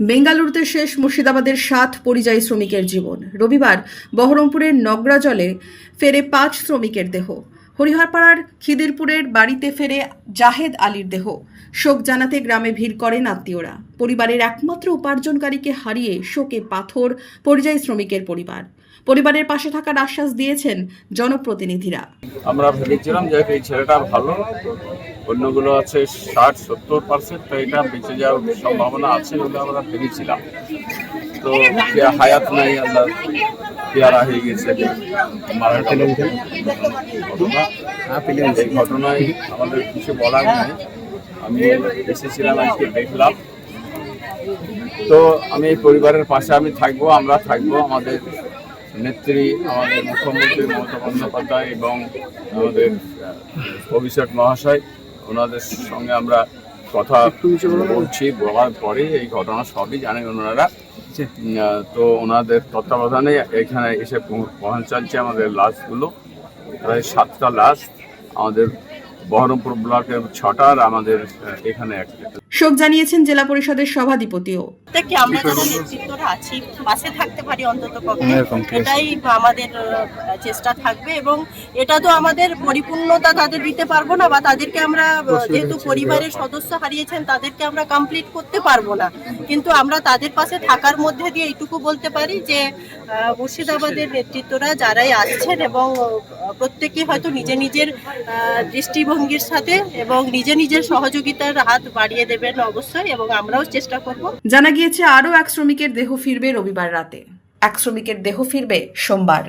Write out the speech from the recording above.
বেঙ্গালুরুতে শেষ মুর্শিদাবাদের সাত পরিযায়ী শ্রমিকের জীবন। রবিবার বহরমপুরের নগরাজলে ফেরে পাঁচ শ্রমিকের দেহ। হরিহরপাড়ার খিদিরপুরের বাড়িতে ফেরে জাহেদ আলীর দেহ। শোক জানাতে গ্রামে ভিড় করেন আত্মীয়রা। পরিবারের একমাত্র উপার্জনকারীকে হারিয়ে শোকে পাথর পরিযায়ী শ্রমিকের পরিবার। পরিবারের পাশে থাকার আশ্বাস দিয়েছেন জনপ্রতিনিধিরা। আমরা ভেবেছিলাম যে এই ছেলেটা ভালো। অন্যগুলো আছে ষাট সত্তর পার্সেন্ট তো এটা বেঁচে যাওয়ার সম্ভাবনা আছে বলে আমরা ভেবেছিলাম। তো হায়াত নাই আল্লাহ পেয়ারা হয়ে গেছে। ঘটনা? এই ঘটনায় আমাদের কিছু বলার নেই। আমি এসেছিলাম আজকে দেখলাম। তো আমি এই পরিবারের পাশে আমি থাকব আমরা থাকব। আমাদের নেত্রী আমাদের মুখ্যমন্ত্রী মমতা বন্দ্যোপাধ্যায় এবং আমাদের অভিষেক মহাশয়। ওনাদের সঙ্গে আমরা কথা বলছি বলার পরে এই ঘটনা সবই জানেন ওনারা। তো ওনাদের তত্ত্বাবধানে এখানে এসে পৌঁছাচ্ছে আমাদের লাশগুলো। প্রায় সাতটা লাশ আমাদের বহরমপুর ব্লকের ছটা আর আমাদের এখানে একটা শোক জানিয়েছেন জেলা পরিষদের সভাধিপতিও। আমরা যারা নেতৃত্বরা আছি পাশে থাকতে পারি অন্তত এটাই আমাদের চেষ্টা থাকবে এবং এটা তো আমাদের পরিপূর্ণতা তাদের দিতে পারব না বা তাদেরকে আমরা যেহেতু পরিবারের সদস্য হারিয়েছেন তাদেরকে আমরা কমপ্লিট করতে পারব না। কিন্তু আমরা তাদের পাশে থাকার মধ্যে দিয়ে এইটুকু বলতে পারি যে মুর্শিদাবাদের নেতৃত্বরা যারাই আসছেন এবং প্রত্যেকে হয়তো নিজে নিজের দৃষ্টিভঙ্গির সাথে এবং নিজে নিজের সহযোগিতার হাত বাড়িয়ে দেবেন অবশ্যই এবং আমরাও চেষ্টা করব। জানা গিয়েছে আরও এক শ্রমিকের দেহ ফিরবে রবিবার রাতে। এক শ্রমিকের দেহ ফিরবে সোমবার।